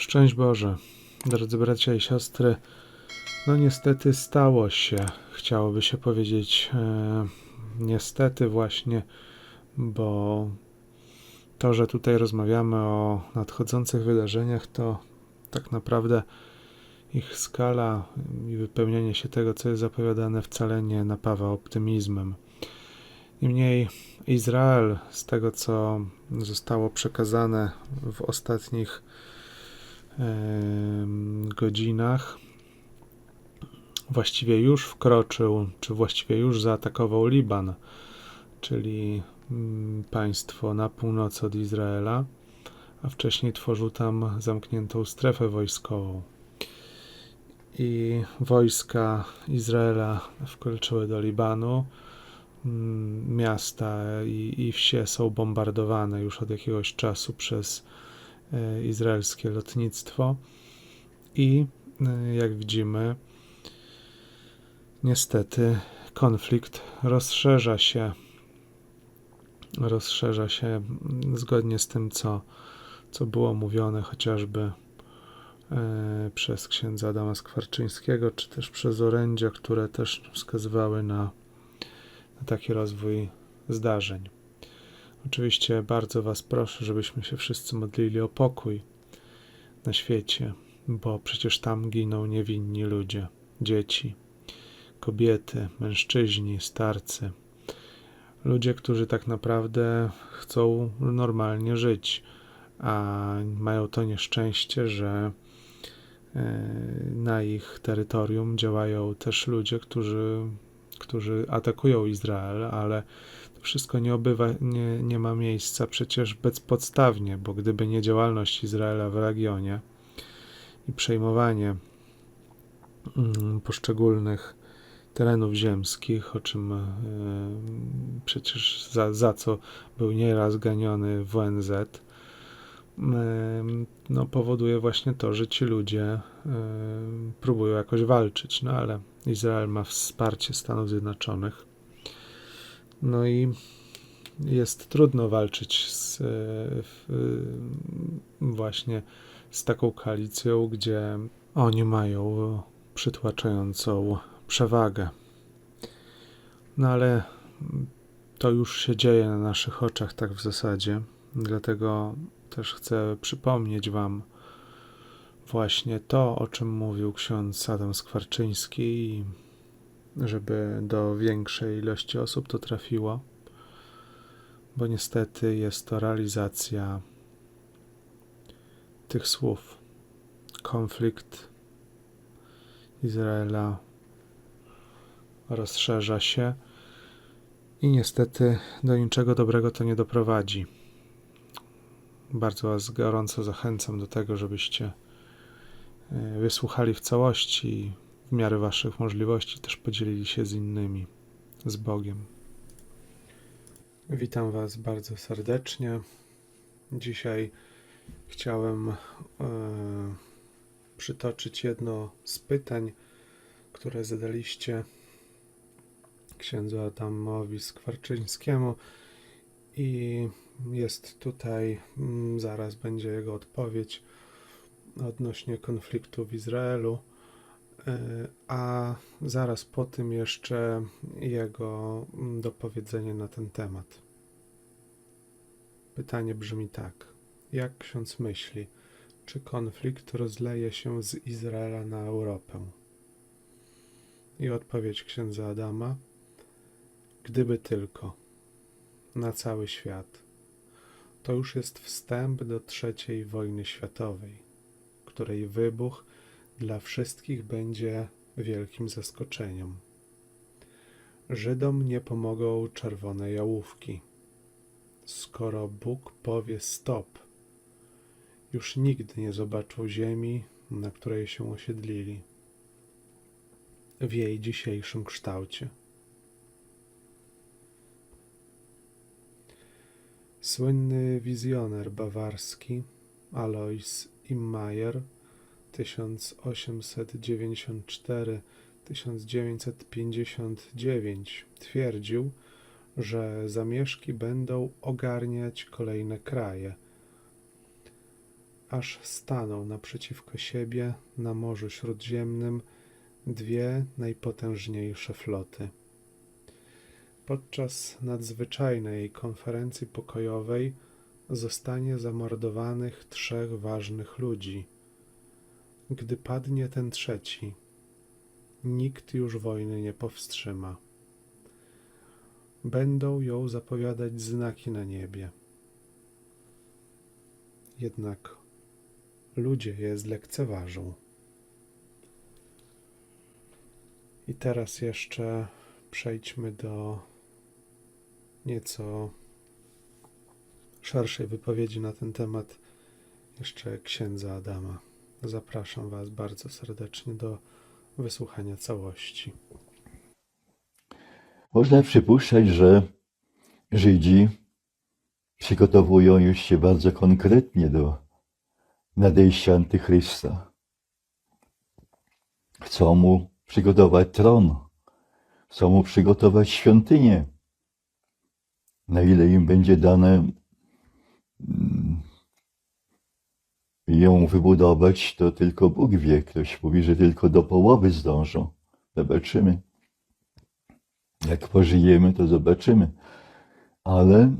Szczęść Boże, drodzy bracia i siostry. No niestety stało się, chciałoby się powiedzieć e, niestety właśnie, bo to, że tutaj rozmawiamy o nadchodzących wydarzeniach, to tak naprawdę ich skala i wypełnienie się tego, co jest zapowiadane, wcale nie napawa optymizmem. Niemniej Izrael, z tego co zostało przekazane w ostatnich godzinach, właściwie już wkroczył, czy właściwie już zaatakował Liban, czyli mm, państwo na północy od Izraela, a wcześniej tworzył tam zamkniętą strefę wojskową. I wojska Izraela wkroczyły do Libanu. Mm, Miasta i, i wsie są bombardowane już od jakiegoś czasu przez izraelskie lotnictwo. I e, jak widzimy, niestety konflikt rozszerza się. Rozszerza się zgodnie z tym, co, co było mówione chociażby e, przez księdza Adama Skwarczyńskiego, czy też przez orędzia, które też wskazywały na, na taki rozwój zdarzeń. Oczywiście bardzo Was proszę, żebyśmy się wszyscy modlili o pokój na świecie, bo przecież tam giną niewinni ludzie, dzieci, kobiety, mężczyźni, starcy. Ludzie, którzy tak naprawdę chcą normalnie żyć, a mają to nieszczęście, że e, na ich terytorium działają też ludzie, którzy, którzy atakują Izrael, ale wszystko nie, obywa, nie, nie ma miejsca przecież bezpodstawnie, bo gdyby nie działalność Izraela w regionie i przejmowanie mm, poszczególnych terenów ziemskich, o czym e, przecież za, za co był nieraz ganiony WNZ, e, no, powoduje właśnie to, że ci ludzie e, próbują jakoś walczyć, no ale Izrael ma wsparcie Stanów Zjednoczonych. No i jest trudno walczyć z, w, właśnie z taką koalicją, gdzie oni mają przytłaczającą przewagę. No ale to już się dzieje na naszych oczach, tak w zasadzie. Dlatego też chcę przypomnieć Wam właśnie to, o czym mówił ksiądz Adam Skwarczyński, żeby do większej ilości osób to trafiło, bo niestety jest to realizacja tych słów. Konflikt Izraela rozszerza się i niestety do niczego dobrego to nie doprowadzi. Bardzo Was gorąco zachęcam do tego, żebyście e, wysłuchali w całości w miarę Waszych możliwości też podzielili się z innymi, z Bogiem. Witam Was bardzo serdecznie. Dzisiaj chciałem e, przytoczyć jedno z pytań, które zadaliście księdzu Adamowi Skwarczyńskiemu i jest tutaj, mm, zaraz będzie jego odpowiedź odnośnie konfliktu w Izraelu, a zaraz po tym jeszcze jego mm, dopowiedzenie na ten temat. Pytanie brzmi tak: jak ksiądz myśli, czy konflikt rozleje się z Izraela na Europę? I odpowiedź księdza Adama: Gdyby tylko na cały świat. To już jest wstęp do trzeciej wojny światowej, której wybuch dla wszystkich będzie wielkim zaskoczeniem. Żydom nie pomogą czerwone jałówki. Skoro Bóg powie stop, już nigdy nie zobaczą ziemi, na której się osiedlili, w jej dzisiejszym kształcie. Słynny wizjoner bawarski Alois Immayer 1894-1959 twierdził, że zamieszki będą ogarniać kolejne kraje. aż staną naprzeciwko siebie na Morzu Śródziemnym dwie najpotężniejsze floty. Podczas nadzwyczajnej konferencji pokojowej zostanie zamordowanych trzech ważnych ludzi. Gdy padnie ten trzeci, nikt już wojny nie powstrzyma. Będą ją zapowiadać znaki na niebie. Jednak ludzie je zlekceważą. I teraz jeszcze przejdźmy do nieco szerszej wypowiedzi na ten temat jeszcze księdza Adama. Zapraszam Was bardzo serdecznie do wysłuchania całości. Można przypuszczać, że Żydzi przygotowują już się bardzo konkretnie do nadejścia Antychrysta. Chcą mu przygotować tron, chcą mu przygotować świątynię. Na ile im będzie dane ją wybudować, to tylko Bóg wie. Ktoś mówi, że tylko do połowy zdążą. Zobaczymy. Jak pożyjemy, to zobaczymy. Ale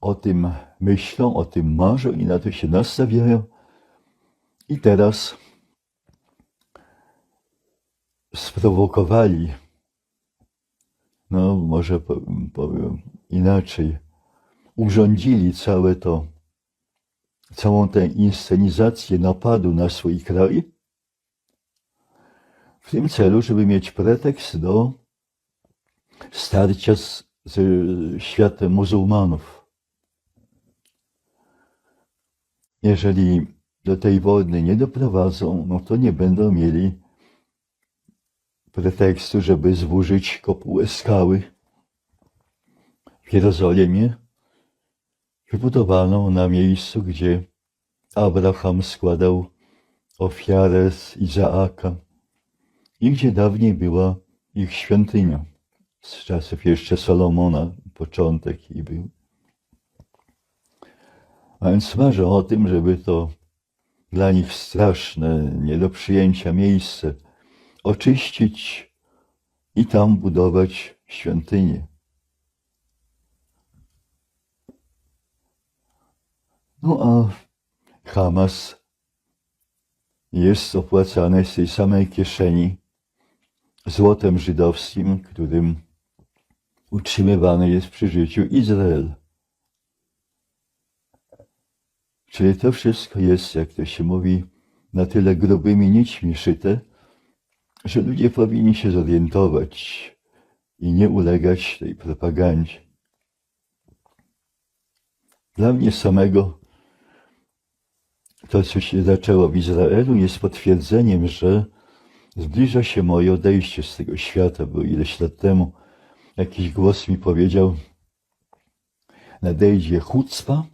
o tym myślą, o tym marzą i na to się nastawiają. I teraz sprowokowali, no może po- powiem inaczej, urządzili całe to, całą tę inscenizację napadu na swój kraj w tym celu, żeby mieć pretekst do starcia z, z światem muzułmanów. Jeżeli do tej wojny nie doprowadzą, no to nie będą mieli pretekstu, żeby zburzyć kopułę skały w Jerozolimie, wybudowaną na miejscu, gdzie Abraham składał ofiarę z Izaaka i gdzie dawniej była ich świątynia z czasów jeszcze Salomona, początek i był. A więc marzą o tym, żeby to dla nich straszne, nie do przyjęcia miejsce oczyścić i tam budować świątynię. No a Hamas jest opłacany z tej samej kieszeni złotem żydowskim, którym utrzymywany jest przy życiu Izrael. Czyli to wszystko jest, jak to się mówi, na tyle grubymi nićmi szyte, że ludzie powinni się zorientować i nie ulegać tej propagandzie. Dla mnie samego to, co się zaczęło w Izraelu, jest potwierdzeniem, że zbliża się moje odejście z tego świata, bo ileś lat temu jakiś głos mi powiedział, nadejdzie chucpa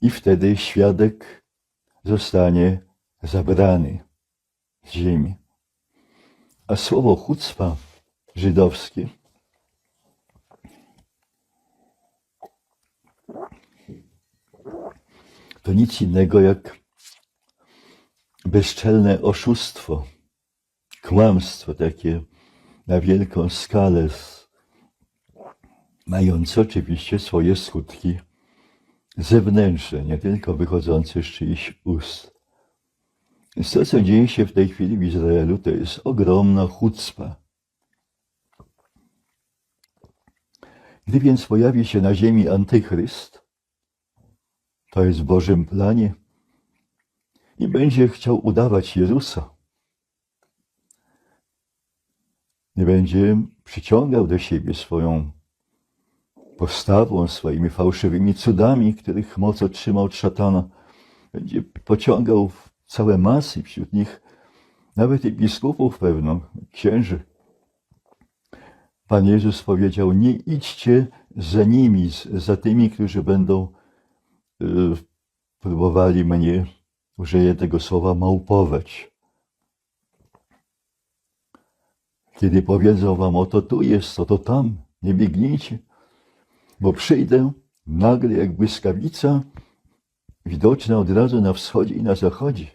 i wtedy świadek zostanie zabrany z ziemi. A słowo chucpa żydowskie to nic innego jak bezczelne oszustwo, kłamstwo takie na wielką skalę, mające oczywiście swoje skutki zewnętrzne, nie tylko wychodzące z czyichś ust. Więc to, co dzieje się w tej chwili w Izraelu, to jest ogromna chucpa. Gdy więc pojawi się na ziemi antychryst, to jest w Bożym planie i będzie chciał udawać Jezusa. Nie będzie przyciągał do siebie swoją postawą, swoimi fałszywymi cudami, których moc otrzymał od szatana. Będzie pociągał w całe masy, wśród nich nawet i biskupów pewno, księży. Pan Jezus powiedział, nie idźcie za nimi, za tymi, którzy będą próbowali mnie, użyję tego słowa, małpować. Kiedy powiedzą wam, oto tu jest, oto tam, nie biegnijcie, bo przyjdę nagle jak błyskawica widoczna od razu na wschodzie i na zachodzie.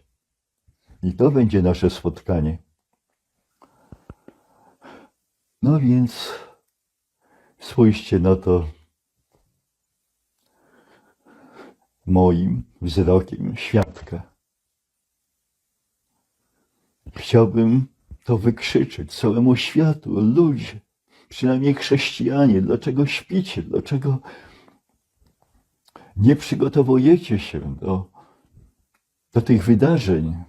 I to będzie nasze spotkanie. No więc spójrzcie na to moim wzrokiem świadka. Chciałbym to wykrzyczeć całemu światu. Ludzie, przynajmniej chrześcijanie, dlaczego śpicie? Dlaczego nie przygotowujecie się do, do tych wydarzeń?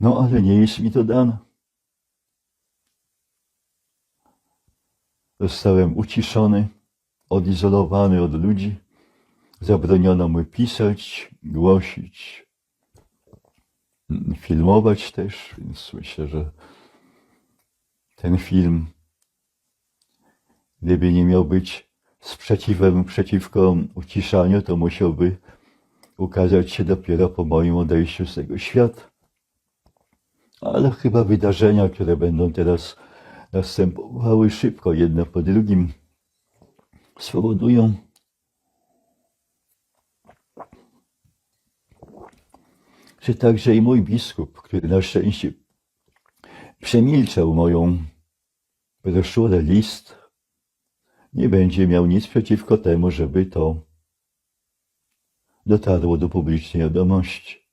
No ale nie jest mi to dane. Zostałem uciszony, odizolowany od ludzi. Zabroniono mi pisać, głosić, mm, filmować też, więc myślę, że ten film, gdyby nie miał być sprzeciwem przeciwko uciszaniu, to musiałby ukazać się dopiero po moim odejściu z tego świata. Ale chyba wydarzenia, które będą teraz następowały szybko, jedno po drugim, spowodują, że także i mój biskup, który na szczęście przemilczał moją broszurę, list, nie będzie miał nic przeciwko temu, żeby to dotarło do publicznej wiadomości.